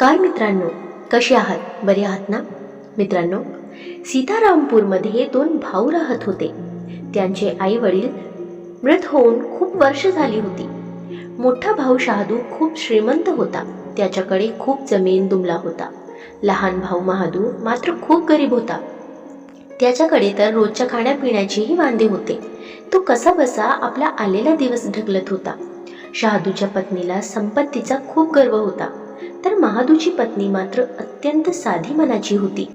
नमस्कार मित्रांनो कसे आहात? बरे आहात ना? मित्रांनो सीतारामपूरमध्ये दोन भाऊ राहत होते. त्यांचे आई वडील मृत होऊन खूप वर्ष झाली होती. मोठा भाऊ शहादू खूप श्रीमंत होता. त्याच्याकडे खूप जमीन दुमला होता. लहान भाऊ महादू मात्र खूप गरीब होता. त्याच्याकडे तर रोजच्या खाण्यापिण्याचेही वांदे होते. तो कसा बसा आपला आलेला दिवस ढकलत होता. शहादूच्या पत्नीला संपत्तीचा खूप गर्व होता. तर महादूची पत्नी मात्र अत्यंत साधी मनाची होती.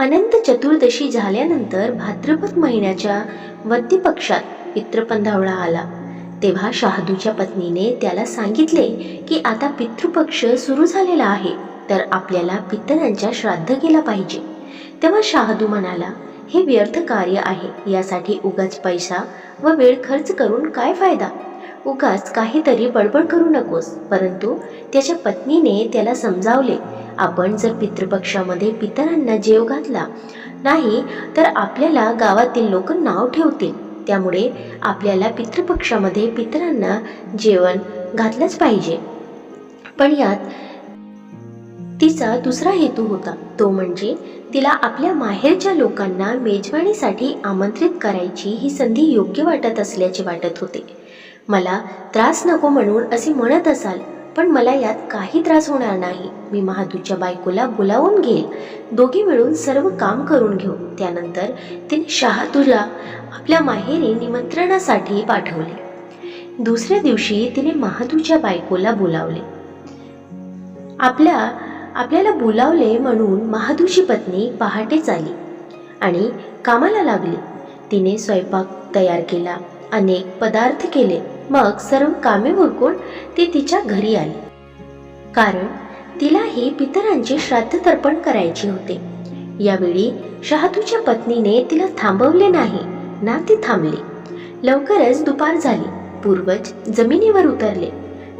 अनंत चतुर्दशी झाल्यानंतर भाद्रपद महिन्याच्या वद्यपक्षात पितृपंधावळा आला. तेव्हा शहादूच्या पत्नीने त्याला सांगितले की आता पितृपक्ष सुरू झालेला आहे तर आपल्याला पितरांच्या श्राद्ध केला पाहिजे. तेव्हा शहादू म्हणाला हे व्यर्थ कार्य आहे यासाठी उगाच पैसा व वेळ खर्च करून काय फायदा? उगाच काहीतरी बडबड करू नकोस. परंतु त्याच्या पत्नीने त्याला समजावले आपण जर पितृपक्षामध्ये पितरांना जेव घातला नाही तर आपल्याला गावातील लोक नाव ठेवतील. त्यामुळे आपल्याला पितृपक्षामध्ये पितरांना जेवण घातलंच पाहिजे. पण यात तिचा दुसरा हेतू होता. तो म्हणजे तिला आपल्या माहेरच्या लोकांना मेजवानीसाठी आमंत्रित करायची ही संधी योग्य वाटत असल्याचे वाटत होते. मला त्रास नको म्हणून असे म्हणत असाल पण मला यात काही त्रास होणार नाही. मी महादूच्या बायकोला बोलावून घेईल. दोघे मिळून सर्व काम करून घेऊ. त्यानंतर तिने शहादूला आपल्या माहेरी निमंत्रणासाठी पाठवले. दुसऱ्या दिवशी तिने महादूच्या बायकोला बोलावले. आपल्या आपल्याला बोलावले म्हणून महादूची पत्नी पहाटेच आली आणि कामाला लागली. तिने स्वयंपाक तयार केला अनेक पदार्थ केले. मग सर्व कामे उरकून ती तिच्या घरी आली. कारण तिलाही पितरांचे श्राद्ध तर्पण करायचे होते. यावेळी शहातूच्या पत्नीने तिला थांबवले नाही ना ती थांबली. लवकरच दुपार झाली पूर्वज जमिनीवर उतरले.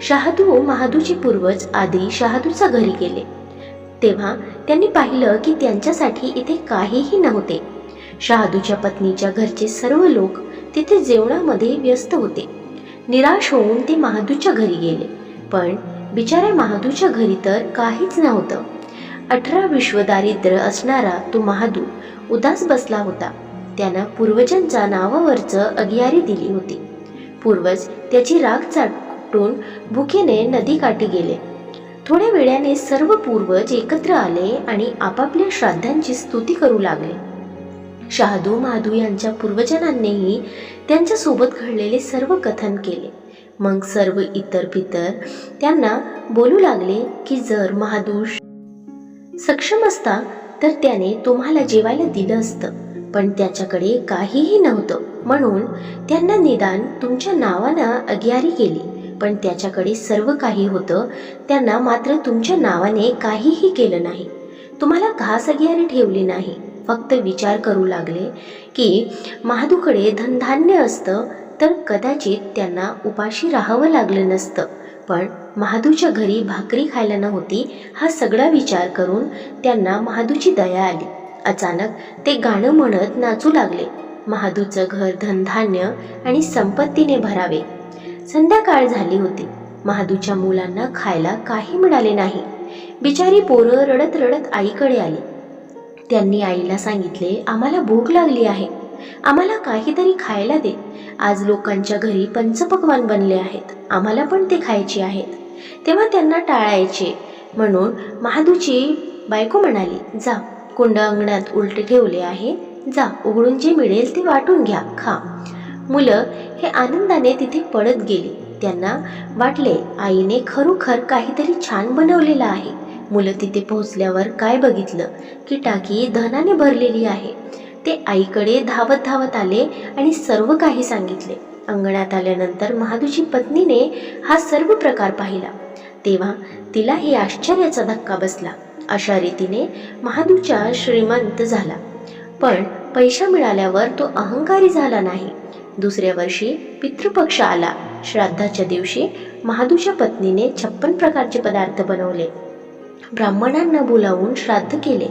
शहादू महादूचे पूर्वज आधी शहादूचा घरी गेले. तेव्हा त्यांनी पाहिलं की त्यांच्यासाठी इथे काहीही नव्हते. शहादूच्या पत्नीच्या घरचे सर्व लोक तिथे जेवणामध्ये व्यस्त होते. निराश होऊन ते महादूच्या घरी गेले. पण बिचाऱ्या महादूच्या घरी तर काहीच नव्हतं. अठरा विश्वदारिद्र्य असणारा तो महादू उदास बसला होता. त्यानं पूर्वजांच्या नावावरचं अगियारी दिली होती. पूर्वज त्याची राग चाटून भुकेने नदीकाठी गेले. थोड्या वेळाने सर्व पूर्वज एकत्र आले आणि आपापल्या श्राद्धांची स्तुती करू लागले. शहादू महादू यांच्या पूर्वजनांनीही त्यांच्यासोबत घडलेले सर्व कथन केले. मग सर्व इतर पितर त्यांना बोलू लागले की जर महादूष सक्षम असता तर त्याने तुम्हाला जेवायला दिलं असतं. पण त्याच्याकडे काहीही नव्हतं. म्हणून त्यांना निदान तुमच्या नावानं अग्यारी केली. पण त्याच्याकडे सर्व काही होतं. त्यांना मात्र तुमच्या नावाने काहीही केलं नाही. तुम्हाला घास अग्यारी ठेवली नाही. फक्त विचार करू लागले की महादूकडे धनधान्य असतं तर कदाचित त्यांना उपाशी राहावं लागलं नसतं. पण महादूच्या घरी भाकरी खायला नव्हती हा सगळा विचार करून त्यांना महादूची दया आली. अचानक ते गाणं म्हणत नाचू लागले. महादूचं घर धनधान्य आणि संपत्तीने भरावे. संध्याकाळ झाली होती. महादूच्या मुलांना खायला काही मिळाले नाही. बिचारी पोरं रडत रडत आईकडे आली. त्यांनी आईला सांगितले आम्हाला भूक लागली आहे. आम्हाला काहीतरी खायला दे. आज लोकांच्या घरी पंचपक्वान बनले आहेत. आम्हाला पण ते खायचे आहेत. तेव्हा त्यांना टाळायचे. म्हणून महादूची बायको म्हणाली जा कुंड अंगणात उलटे ठेवले आहे. जा उघडून जे मिळेल ते वाटून घ्या खा. मुलं हे आनंदाने तिथे पडत गेली. त्यांना वाटले आईने खरोखर काहीतरी छान बनवलेलं आहे. मुलं तिथे पोहोचल्यावर काय बघितलं? की टाकी धनाने भरलेली आहे. ते आईकडे धावत धावत आले आणि सर्व काही सांगितले. अंगणात आल्यानंतर महादूची पत्नीने हा सर्व प्रकार पाहिला. तेव्हा तिला हे आश्चर्याचा धक्का बसला. अशा रीतीने महादूच्या श्रीमंत झाला. पण पैसा मिळाल्यावर तो अहंकारी झाला नाही. दुसऱ्या वर्षी पितृपक्ष आला. श्राद्धाच्या दिवशी महादूच्या पत्नीने छप्पन प्रकारचे पदार्थ बनवले. ब्राह्मणांना बोलावून श्राद्ध केले.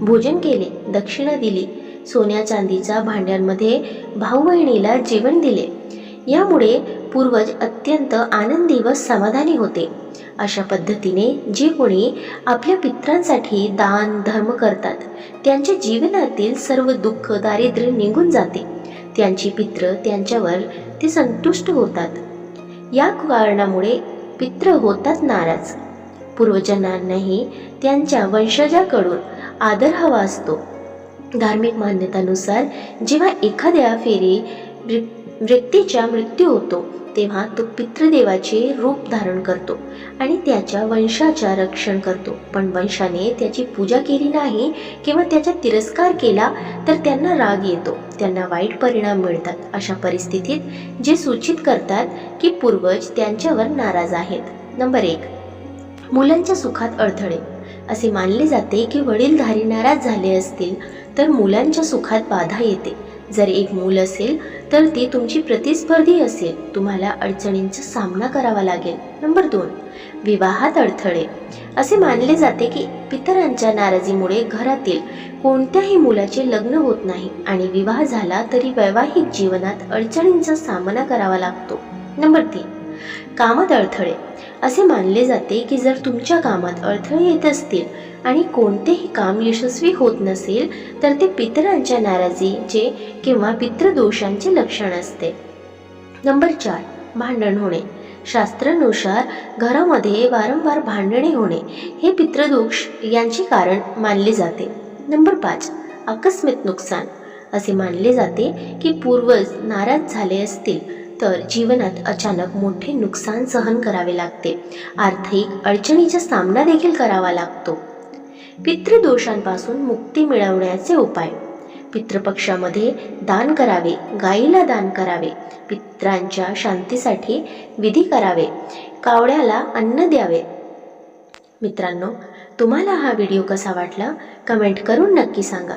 भोजन केले दक्षिणा दिली. सोन्या चांदीच्या भांड्यांमध्ये भाऊ बहिणीला जेवण दिले. यामुळे पूर्वज अत्यंत आनंदी व समाधानी होते. अशा पद्धतीने जे कोणी आपल्या पित्रांसाठी दान धर्म करतात त्यांच्या जीवनातील सर्व दुःख दारिद्र्य निघून जाते. त्यांची पित्र त्यांच्यावर ते संतुष्ट होतात. या कारणामुळे पित्र होतात नाराज. पूर्वजांनाही त्यांच्या वंशजाकडून आदर हवा असतो. धार्मिक मान्यतानुसार जेव्हा एखाद्या फेरी व्यक्तीचा मृत्यू होतो तेव्हा तो पितृदेवाचे रूप धारण करतो आणि त्याच्या वंशाच्या रक्षण करतो. पण वंशाने त्याची पूजा केली नाही किंवा त्याचा तिरस्कार केला तर त्यांना राग येतो. त्यांना वाईट परिणाम मिळतात. अशा परिस्थितीत जे सूचित करतात की पूर्वज त्यांच्यावर नाराज आहेत. नंबर एक. मुलांच्या सुखात अडथळे. असे मानले जाते की वडीलधारी नाराज झाले असतील तर मुलांच्या सुखात बाधा येते. जर एक मूल असेल तर ती तुमची प्रतिस्पर्धी असेल. तुम्हाला अडचणींचा सामना करावा लागेल. नंबर दोन विवाहात अडथळे. असे मानले जाते की पितरांच्या नाराजीमुळे घरातील कोणत्याही मुलाचे लग्न होत नाही आणि विवाह झाला तरी वैवाहिक जीवनात अडचणींचा सामना करावा लागतो. नंबर तीन कामात अडथळे. असे मानले जाते की जर तुमच्या कामात अडथळे येत असतील आणि कोणतेही काम यशस्वी होत नसेल तर ते पितरांच्या नाराजीचे किंवा पितृदोषांचे लक्षण असते. नंबर चार भांडण होणे. शास्त्रानुसार घरामध्ये वारंवार भांडणे होणे हे पितृदोष यांचे कारण मानले जाते. नंबर पाच आकस्मिक नुकसान. असे मानले जाते की पूर्वज नाराज झाले असतील तर जीवनात अचानक मोठे नुकसान सहन करावे लागते. आर्थिक अडचणीचा सामना देखील करावा लागतो. पितृदोषांपासून मुक्ती मिळवण्याचे उपाय. पितृपक्षामध्ये दान करावे गाईला दान करावे पित्रांच्या शांतीसाठी विधी करावे कावड्याला अन्न द्यावे. मित्रांनो तुम्हाला हा व्हिडिओ कसा वाटला? कमेंट करून नक्की सांगा.